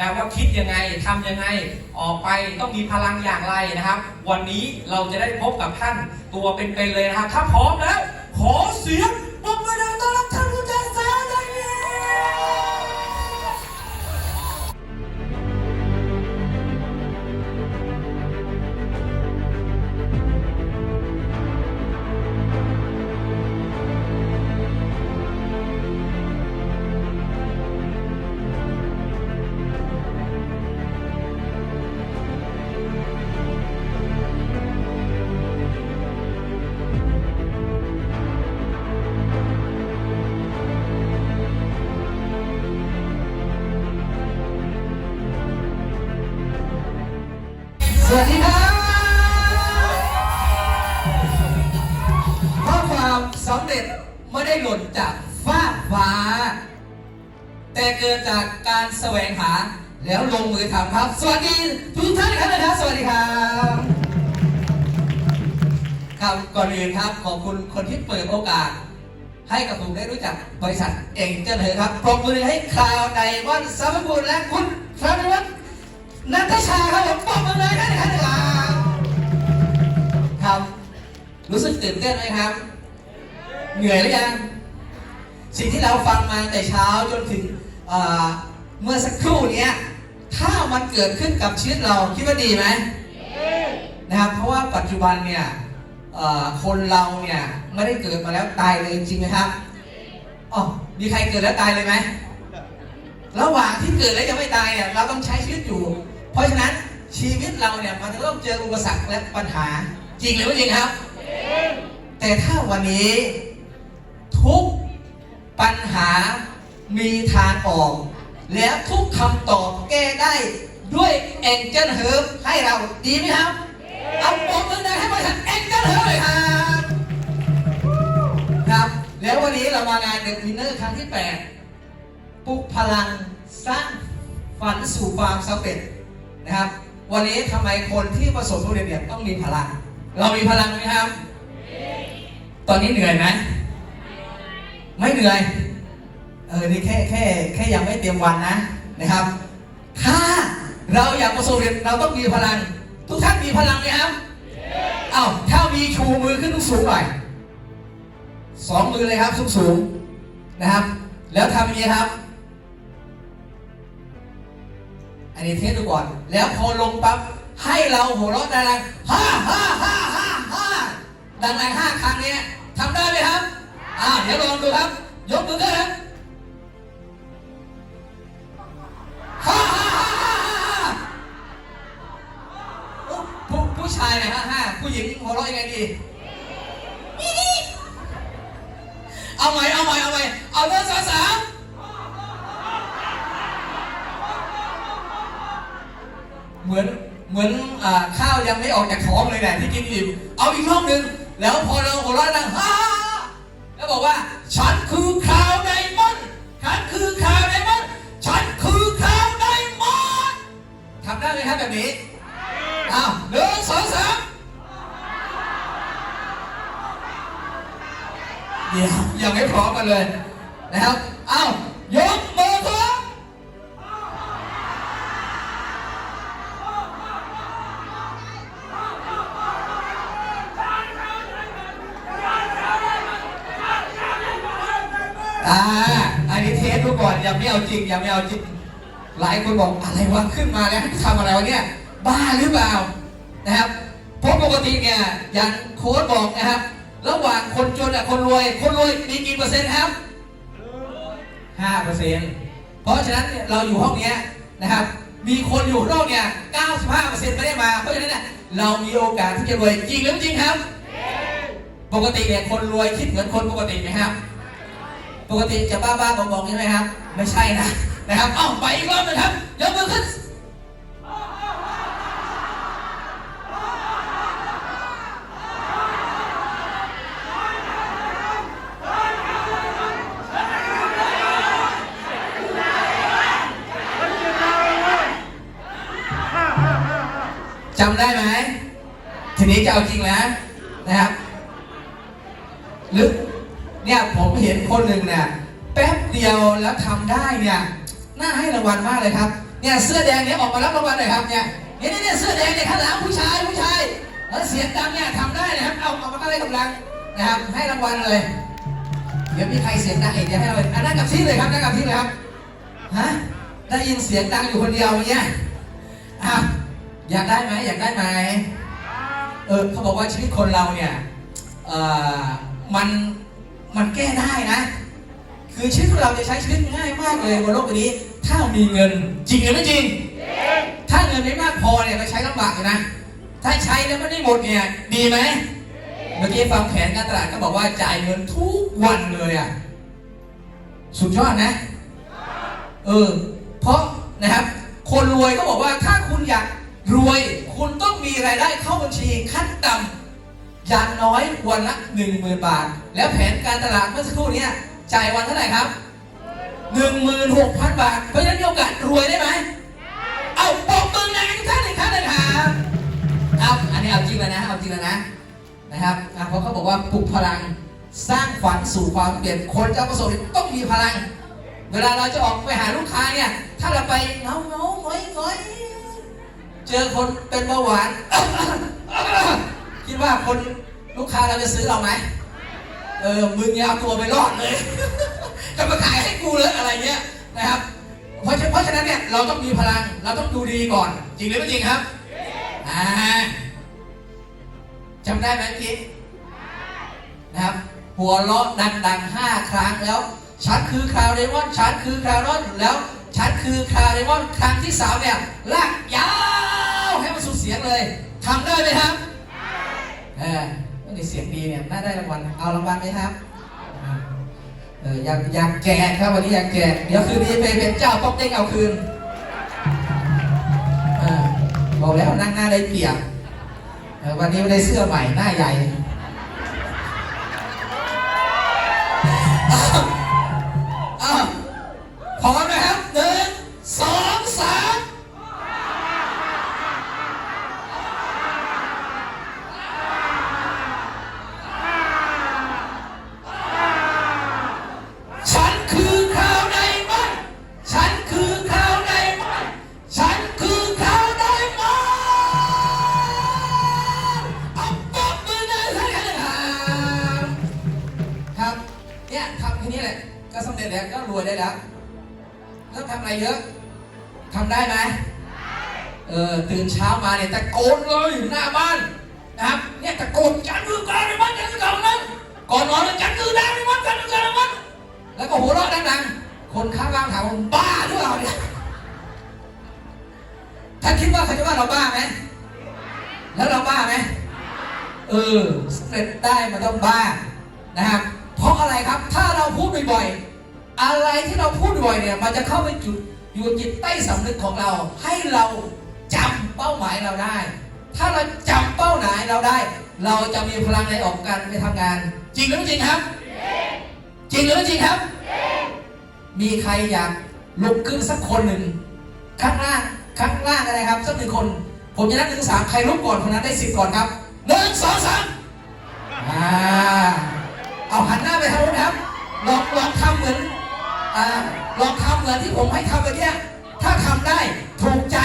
นะว่าคิดยังไงทำยังไงออกไปต้องมีพลังอย่างไรนะครับ วันนี้เราจะได้พบกับท่านตัวเป็นๆเลยนะครับ ถ้าพร้อมแล้ว ขอเสียงปรบมือดังต้อนรับท่าน ร็จไม่ได้หล่นจากฟ้าฟ้า แต่เกิดจากการแสวงหาแล้วลงมือทำครับ สวัสดีทุกท่านครับนะครับสวัสดีครับครับก่อนอื่นครับขอบคุณคนที่เปิดโอกาส ให้กับผมได้รู้จักบริษัทเองเจริญครับปรบมือให้คราวในวันสมบูรณ์และคุณพระนวัฒน์นัทชาครับผมปรบมือเลยครับนะครับครับ รู้สึกตื่นเต้นไหมครับ เหนื่อยหรือยัง สิ่งที่เราฟังมาแต่เช้าจนถึงเอ่อเมื่อสักครู่เนี้ยถ้ามันเกิดขึ้นกับชีวิตเราคิดว่าดีไหมนะครับเพราะว่าปัจจุบันเนี่ยเอ่อคนเราเนี่ยไม่ได้เกิดมาแล้วตายเลยจริงไหมครับอ๋อมีใครเกิดแล้วตายเลยไหมระหว่างที่เกิดและยังไม่ตายเนี่ยเราต้องใช้ชีวิตอยู่ เพราะฉะนั้นชีวิตเราเนี่ยมันจะต้องเจออุปสรรคและปัญหาจริงหรือไม่จริงครับ แต่ถ้าวันนี้ ทุกปัญหามีทางออก แล้วทุกคำตอบแก้ได้ด้วย Angel Herb ให้เราดีไหมครับ เอาปมมือดังให้บริษัท Angel Herb เลยครับครับ แล้ววันนี้เรามางานเด e วินเนอร์ครั้งที่ 8 ปลุกพลังสร้างฝันสู่ความสำเร็จนะครับ วันนี้ทำไมคนที่ประสบความสำเร็จเนี่ยต้องมีพลัง เรามีพลังไหมครับ ตอนนี้เหนื่อยไหม ไม่เหนื่อย เออ นี่แค่แค่แค่ยังไม่เตรียมวันนะนะครับ ถ้าเราอยากประสบความสำเร็จเราต้องมีพลัง ทุกท่านมีพลังไหมครับเอ้าถ้ามีชูมือขึ้นสูงๆหน่อยสองมือเลยครับสูงสูงๆนะครับ แล้วทำอย่างนี้ครับ อันนี้เทสดูก่อน แล้วพอลงปั๊บให้เราหัวเราะดังๆฮ่าฮ่าฮ่าฮ่าฮ่าดังๆห้า พร้อมกันเลยนะครับเอ้ายกมือครับอ่าอันนี้เทสดูก่อนยังไม่เอาจริงยังไม่เอาจริง หลายคนบอกอะไรวะขึ้นมาแล้วทำอะไรวะเนี่ยบ้าหรือเปล่านะครับเพราะปกติเนี่ยอย่างโค้ดบอกนะครับ ระหว่างคนจนกับคนรวย คนรวยมีกี่เปอร์เซ็นต์ครับห้าเปอร์เซ็นต์เพราะฉะนั้นเราอยู่ห้องนี้นะครับ มีคนอยู่นอกเนี่ย95เปอร์เซ็นต์ไม่ได้มา เพราะฉะนั้นเนี่ยเรามีโอกาสที่จะรวยจริงหรือไม่จริงครับ ปกติเนี่ยคนรวยคิดเหมือนคนปกติไหมครับ ปกติจะบ้าบ้าๆบองๆใช่ไหมครับ ไม่ใช่นะนะครับ เอ้าไปอีกรอบหนึงครับยกมือขึ้น จำได้ไหมทีนี้จะเอาจริงแล้วนะครับหรือเนี่ยผมเห็นคนหนึ่งเนี่ยแป๊บเดียวแล้วทำได้เนี่ยน่าให้รางวัลมากเลยครับเนี่ยเสื้อแดงเนี่ยออกมารับรางวัลหน่อยครับเนี่ยเนี่ยเนี่ยเนี่ยเสื้อแดงเนี่ยข้างหลังผู้ชายผู้ชายเออเสียงดังเนี่ยทำได้นะครับเอาเอามาก็ได้กำลังนะครับให้รางวัลเลย เดี๋ยวมีใครเสียงดังอีกเดี๋ยวให้เราอะนั่งกับที่เลยครับนั่งกับที่เลยครับฮะได้ยินเสียงดังอยู่คนเดียวเงี้ยอะ อยากได้ไหมอยากได้ไหมเออเขาบอกว่าชีวิตคนเราเนี่ยเออมันมันแก้ได้นะ คือชีวิตของเราจะใช้ชีวิตง่ายมากเลยบนโลกใบนี้ ถ้ามีเงินจริงหรือไม่จริง ถ้าเงินไม่มากพอเนี่ยก็ใช้ลำบากอยู่นะ ถ้าใช้แล้วไม่ได้หมดเนี่ยดีไหมเมื่อกี้ฟังแผนการตลาดก็บอกว่าจ่ายเงินทุกวันเลยอะสุดยอดนะ เออ เพราะนะครับ คนรวยก็บอกว่าถ้าคุณอยาก รวยคุณต้องมีรายได้เข้าบัญชีขั้นต่ำอย่างน้อยวันละหนึ่งหมื่นบาท แล้วแผนการตลาดเมื่อสักครู่นี้จ่ายวันเท่าไหร่ครับหนึ่งหมื่นหกพันบาท เพราะฉะนั้นมีโอกาสรวยได้ไหม เอาปกมือแรงทุกท่านเลยครับเลยครับเอาอันนี้เอาจริงแล้วนะ เอาจริงแล้วนะ นะครับเพราะเขาบอกว่าปลุกพลังสร้างฝันสู่ความเปลี่ยน คนจะประสบความสำเร็จต้องมีพลัง เวลาเราจะออกไปหาลูกค้าเนี่ย ถ้าเราไปเงาเงาหงอยหงอย จอคนเป็นเบาหวาน คิดว่าคนลูกค้าเราจะซื้อเราไหมเออ มึงย่าเอาตัวไปรอดเลย จะมาขายให้กูเลยอะไรเงี้ยนะครับ เพราะฉะเพราะฉะนั้นเนี่ยเราต้องมีพลัง เราต้องดูดีก่อน จริงหรือไม่จริงครับอ่าจำได้ไหมเมื่นะครับ หัวเราะดังๆห้าครั้งแล้ว ฉันคือคราวเดมอน ฉันคือคราวดอนแล้วฉันคือคราวเดมอนครั้งที่สามเนี่ยลากยาว เสียงเลยทำได้ไหมครับเออไม่ได้เสียงดีเนี่ยน่าได้รางวัลเอารางวัลไหมครับอ่าเอออยากอยากแจกครับวันนี้อยากแจกเดี๋ยวคืนนี้ไปเป็นเจ้าป๊อกเด้งเอาคืนเออบอกแล้วนั่งหน้าได้เปียบเออวันนี้ไม่ได้เสื้อใหม่หน้าใหญ่ โกนเลยหน้าบ้านนะครับเนี่ยตะโกนฉันคือข่าวไดมอนด์ฉันคือข่าวไดมอนก่อนนอนเลยฉันคือไดมอนด์ฉันคือข่าวไดมอนแล้วก็หัวเราะดังๆคนข้างล่างถามว่าบ้าหรือเปล่าเนี่ยท่านคิดว่าเขาจะว่าเราบ้าไหมแล้วเราบ้าไหมเออสำเร็จได้มันต้องบ้านะครับเพราะอะไรครับถ้าเราพูดบ่อยๆอะไรที่เราพูดบ่อยเนี่ยมันจะเข้าไปจุดอยู่จิตใต้สำนึกของเราให้เรา เป้าหมายเราได้ ถ้าเราจำเป้าหมายเราได้ เราจะมีพลังในออกการไปทำงาน จริงหรือไม่จริงครับ จริงหรือไม่จริงครับ มีใครอยากลุกขึ้นสักคนหนึ่งข้างล่างข้างล่างอะไรครับสักหนึ่งคน ผมจะนับหนึ่งถึงสามใครลุกก่อนคนนั้นได้สิบก่อนครับหนึ่งสองสามอ่าเอาหันหน้าไปทางนู้นครับลองลองทำเหมือนอ่าลองทำเหมือนที่ผมให้ทำเมื่อกี้ถ้าทำได้ถูกใจ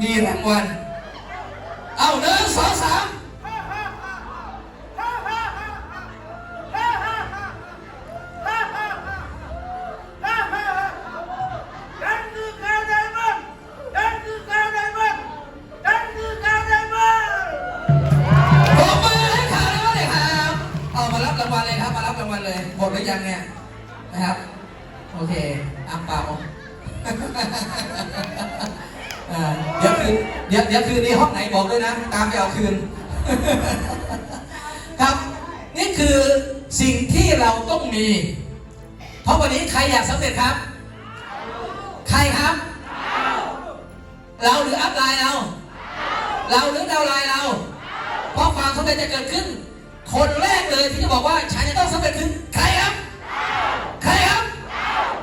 มีรางวัล เอาหนึ่งสองสามฉันคือข่าวไดมอนด์ฉันคือข่าวไดมอนด์ฉันคือข่าวไดมอนด์ปรบมือให้ข่าวแล้วเลยครับเอามารับรางวัลเลยครับ มารับรางวัลเลย หมดหรือยังเนี่ย นะครับ โอเคอ่างเปล่าอ่า เดี๋ยวคืนเดี๋ยวเดี๋ยวคืนนี้ห้องไหนบอกด้วยนะ ตามไปเอาคืน ครับนี่คือสิ่งที่เราต้องมี เพราะวันนี้ใครอยากสำเร็จครับ ใครครับ เราหรืออัพไลน์เรา เราหรือดาวน์ไลน์เรา เพราะความสำเร็จจะเกิดขึ้น คนแรกเลยที่จะบอกว่าฉันจะต้องสำเร็จคือใครครับ ใครครับ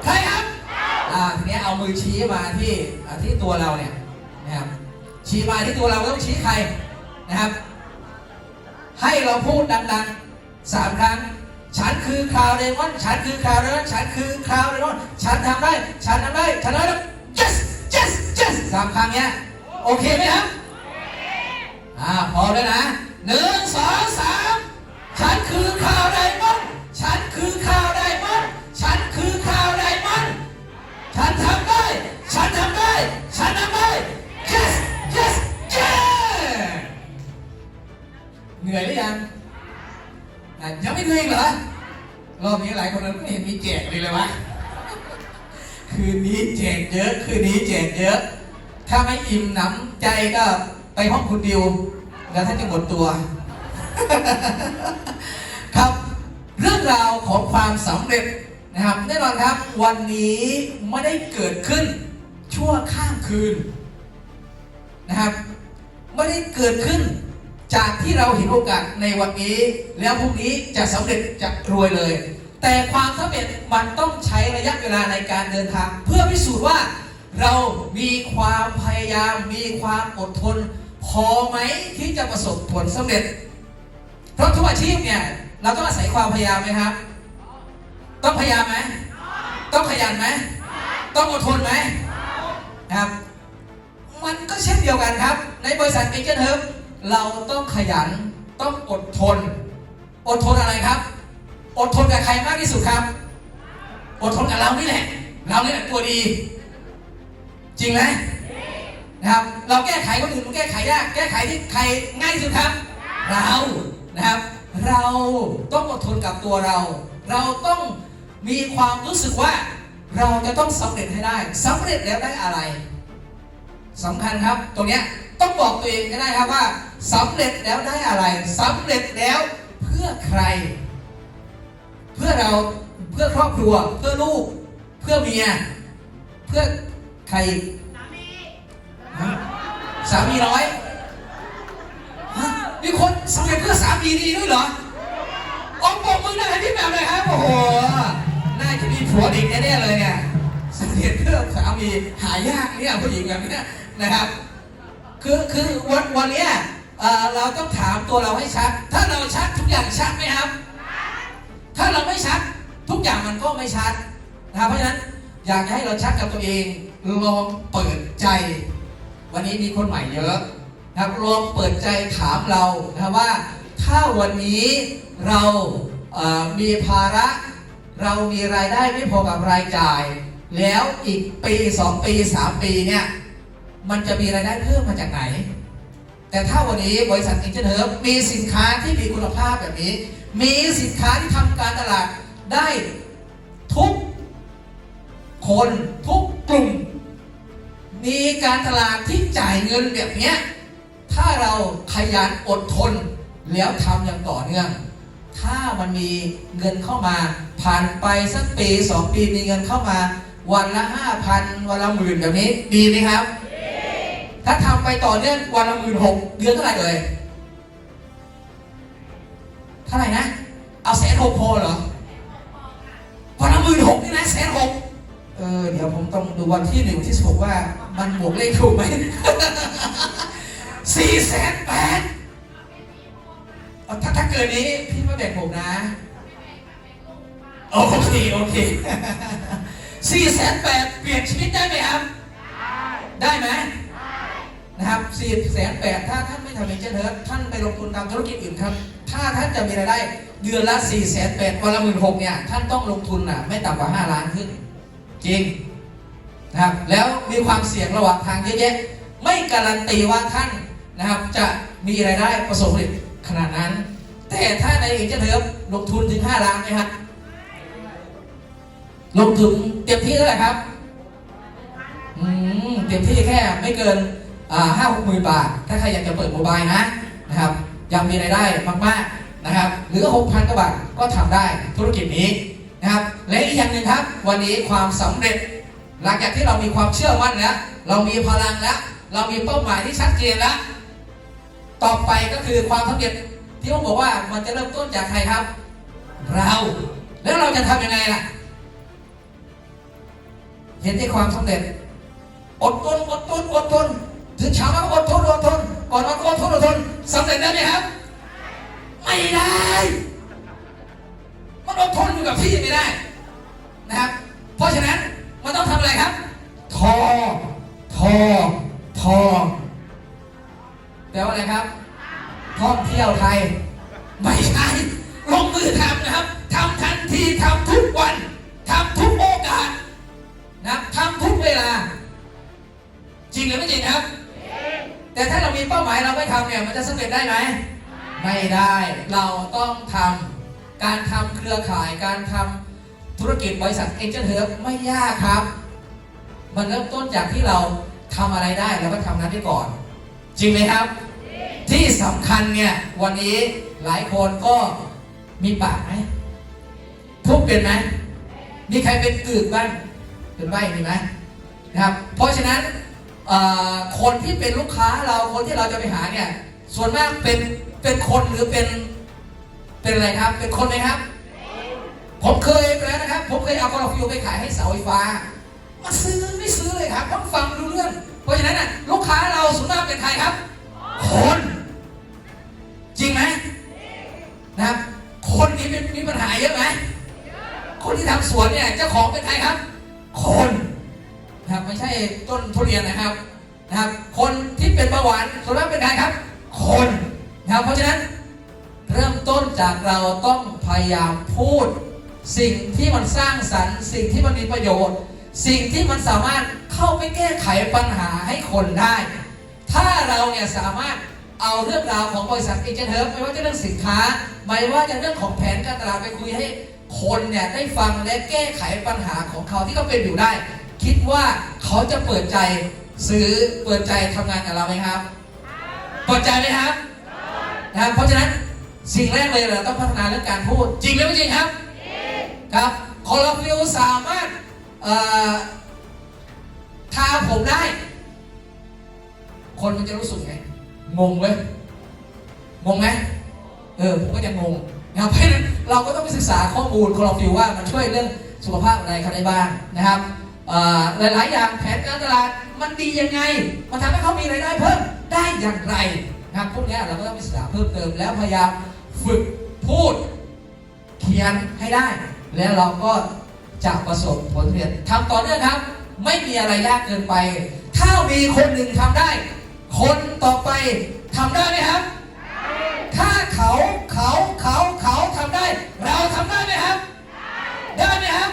ใครครับ อ่าทีนี้เอามือชี้มาที่อ่าที่ตัวเราเนี่ย นะครับชี้มาที่ตัวเราต้องชี้ใครนะครับ ให้เราพูดดังๆสามครั้ง ฉันคือคราวเดมอนฉันคือคราวเดมอนฉันคือคราวเดมอนฉันทำได้ ฉันทำได้ฉันทำได้ yes yes yes สามครั้งเนี้ยโอเคไหมครับอ่าพร้อมแล้วนะหนึ่งสองสามฉันคือข่าวไดมอนฉันคือข่าวไดมอนฉันคือข่าวไดมอนฉันทำได้ ฉันทำได้ ฉันทำได้ เหนื่อยหรือยังอะยังไม่เหนื่อยอีกเหรอ รอบนี้หลายคนไม่เห็นมีแจกเลยเลยวะ คืนนี้แจกเยอะ คืนนี้แจกเยอะ ถ้าไม่อิ่มหนำใจก็ไปห้องคุณดิว แล้วท่านจะหมดตัว ครับ เรื่องราวของความสำเร็จนะครับแน่นอนครับ วันนี้ไม่ได้เกิดขึ้นชั่วข้ามคืนนะครับไม่ได้เกิดขึ้น จากที่เราเห็นโอกาสในวันนี้ แล้วพรุ่งนี้จะสำเร็จจะรวยเลย แต่ความสำเร็จมันต้องใช้ระยะเวลาในการเดินทาง เพื่อพิสูจน์ว่าเรามีความพยายาม มีความอดทน พอไหมที่จะประสบผลสำเร็จ เพราะทุกอาชีพเนี่ยเราต้องอาศัยความพยายามไหมครับ ต้องพยายามไหมต้องขยันไหมต้องอดทนไหมครับ มันก็เช่นเดียวกันครับ ในบริษัทเอเจนต์เฮิร์ เราต้องขยันต้องอดทน อดทนอะไรครับ อดทนกับใครมากที่สุดครับ อดทนกับเรานี่แหละ เรานี่แหละตัวดี จริงไหมนะครับ เราแก้ไขคนอื่นมันแก้ไขยาก แก้ไขที่ใครง่ายที่สุดครับ เรานะครับ เราต้องอดทนกับตัวเรา เราต้องมีความรู้สึกว่า เราจะต้องสำเร็จให้ได้สำเร็จแล้วได้อะไรสำคัญครับตรงเนี้ย ต้องบอกตัวเองก็ได้ครับว่าสำเร็จแล้วได้อะไรสำเร็จแล้วเพื่อใคร เพื่อเราเพื่อครอบครัว เพื่อลูก เพื่อเมีย เพื่อใครอีกฮะสามีน้อยฮะมีคนสำเร็จเพื่อสามีดีด้วยเหรอออกบอกมือหน่อยที่แบบเลยครับโอ้โหน่าจะมีผัวดีแน่ๆเลยเนี่ยสำเร็จเพื่อสามีหายากเนี่ยผู้หญิงแบบเนี้ยนะครับ คือคือวันวันนี้เราต้องถามตัวเราให้ชัด ถ้าเราชัดทุกอย่างชัดไหมครับ ถ้าเราไม่ชัดทุกอย่างมันก็ไม่ชัดนะครับเพราะฉะนั้นอยากให้เราชัดกับตัวเองลองเปิดใจ วันนี้มีคนใหม่เยอะนะครับลองเปิดใจถามเรานะครับว่า ถ้าวันนี้เราเอ่อมีภาระเรามีรายได้ไม่พอกับรายจ่าย แล้วอีกปีสองปีสามปีเนี่ย มันจะมีรายได้เพิ่มมาจากไหน แต่ถ้าวันนี้บริษัทอินเทอร์เน็ตมีสินค้าที่มีคุณภาพแบบนี้ มีสินค้าที่ทำการตลาดได้ทุกคนทุกกลุ่ม มีการตลาดที่จ่ายเงินแบบนี้ถ้าเราขยันอดทนแล้วทำอย่างต่อเนื่อง ถ้ามันมีเงินเข้ามา ผ่านไปสักปีสองปีมีเงินเข้ามา วันละห้าพันวันละหมื่นแบบนี้ดีไหมครับ ถ้าทำไปต่อเนื่องวันละหมื่นหกเดือนเท่าไหร่เลยเท่าไหร่นะ เอาแสนหกพอเหรอวันละหมื่นหกนี่นะแสนหกเออเดี๋ยวผมต้องดูวันที่หนึ่งที่สิบหกว่ามันบวกเลขถูกไหมสี่แสนแปดอาถ้าถ้าเกินนี้พี่มาแบ่งผมนะโอเคโอเคสี่แสนแปดเปลี่ยนชีวิตได้ไหมครับ ได้ไหม นะครับสี่แสนแปดถ้าท่านไม่ทำเองเช่นเถอะท่านไปลงทุนทำธุรกิจอื่นครับ ถ้าท่านจะมีรายได้เดือนละสี่แสนแปดวันละหมื่นหกเนี่ย ท่านต้องลงทุนอะไม่ต่ำกว่าห้าล้านขึ้น จริงนะครับแล้วมีความเสี่ยงระหว่างทางเยอะแยะ ไม่การันตีว่าท่านนะครับจะมีรายได้ประสบผลขนาดนั้น แต่ถ้าในเองเช่นเถอะลงทุนถึงห้าล้านไหมครับลงทุนเต็มที่เท่าไหร่ครับอืมเต็มที่แค่ไม่เกิน ห้าหกหมื่นบาท ถ้าใครอยากจะเปิดโมบายนะนะครับยังมีรายได้มากๆนะครับหรือหกพันกว่าบาทก็ทำได้ธุรกิจนี้นะครับและอีกอย่างหนึ่งครับ วันนี้ความสำเร็จ หลังจากที่เรามีความเชื่อมั่นแล้ว เรามีพลังแล้ว เรามีเป้าหมายที่ชัดเจนแล้ว ต่อไปก็คือความสำเร็จที่ผมบอกว่ามันจะเริ่มต้นจากใครครับ เรา แล้วเราจะทำยังไงล่ะ เห็นที่ความสำเร็จ อดทนอดทนอดทน ถึงเช้ามาก็อดทนอดทนก่อนนอนก็อดทนอดทนสำเร็จได้ไหมครับ ไม่ได้ มันอดทนอยู่กับที่ไม่ได้นะครับ เพราะฉะนั้นมันต้องทำอะไรครับ ทอ ทอ ทองแปลว่าอะไรครับ ท่องเที่ยวไทย ไม่ใช่ลงมือทำนะครับทำทันทีทำทุกวันทำทุกโอกาสนะทำทุกเวลา จริงหรือไม่จริงครับ แต่ถ้าเรามีเป้าหมายเราไม่ทำเนี่ยมันจะสำเร็จได้ไหมไม่ได้เราต้องทำการทำเครือข่ายการทำธุรกิจบริษัทเอเจนต์เฮิร์บไม่ยากครับ มันเริ่มต้นจากที่เราทำอะไรได้เราก็ทำนั้นได้ก่อน จริงไหมครับ ที่สำคัญเนี่ยวันนี้หลายคนก็มีปากไหมพูดเป็นไหมมีใครเป็นกึกบ้างเป็นใบมีไหมนะครับ เพราะฉะนั้น คนที่เป็นลูกค้าเราคนที่เราจะไปหาเนี่ย ส่วนมากเป็นเป็นคนหรือเป็นเป็นอะไรครับ เป็นคนไหมครับ ผมเคยไปแล้วนะครับ ผมเคยเอากราฟิวไปขายให้เสาไฟฟ้ามาซื้อไม่ซื้อเลยครับต้องฟังรู้เรื่อง เพราะฉะนั้นน่ะลูกค้าเราส่วนมากเป็นใครครับ คน จริงไหมนะครับ คนนี้เป็นมีปัญหาเยอะไหมคนที่ทำสวนเนี่ยเจ้าของเป็นใครครับ ต้นทุเรียนนะครับนะครับ คนที่เป็นเบาหวานส่วนมากเป็นใครครับ คนนะครับเพราะฉะนั้นเริ่มต้นจากเราต้องพยายามพูด สิ่งที่มันสร้างสรรค์ สิ่งที่มันมีประโยชน์ สิ่งที่มันสามารถเข้าไปแก้ไขปัญหาให้คนได้ ถ้าเราเนี่ยสามารถเอาเรื่องราวของบริษัทเอเจนต์เฮิร์บไม่ว่าจะเรื่องสินค้า ไม่ว่าจะเรื่องของแผนการตลาดไปคุยให้คนเนี่ยได้ฟังและแก้ไขปัญหาของเขาที่เขาเป็นอยู่ได้ คิดว่าเขาจะเปิดใจซื้อเปิดใจทำงานกับเราไหมครับ เปิดใจไหมครับนะครับเพราะฉะนั้นสิ่งแรกเลยเราต้องพัฒนาเรื่องการพูด จริงหรือไม่จริงครับครับคอลฟิวสามารถทาผมได้ คนมันจะรู้สึกไงงงเว้ยงงไหมเออผมก็ยังงงนะครับเพราะฉะนั้นเราก็ต้องไปศึกษาข้อมูลคอลฟิวว่ามันช่วยเรื่องสุขภาพอะไรเขาได้บ้างนะครับ หลาย ๆ อย่างแผนการตลาดมันดียังไง มันทำให้เขามีรายได้เพิ่มได้อย่างไรนะพวกนี้เราก็ต้องไปศึกษาเพิ่มเติมแล้วพยายามฝึกพูดเขียนให้ได้ แล้วเราก็จะประสบผลสำเร็จทำต่อเนื่องครับ ไม่มีอะไรยากเกินไป ถ้ามีคนหนึ่งทำได้ คนต่อไปทำได้ไหมครับ ถ้าเขาเขาเขาเขาทำได้ เราทำได้ไหมครับ ได้ไหมครับ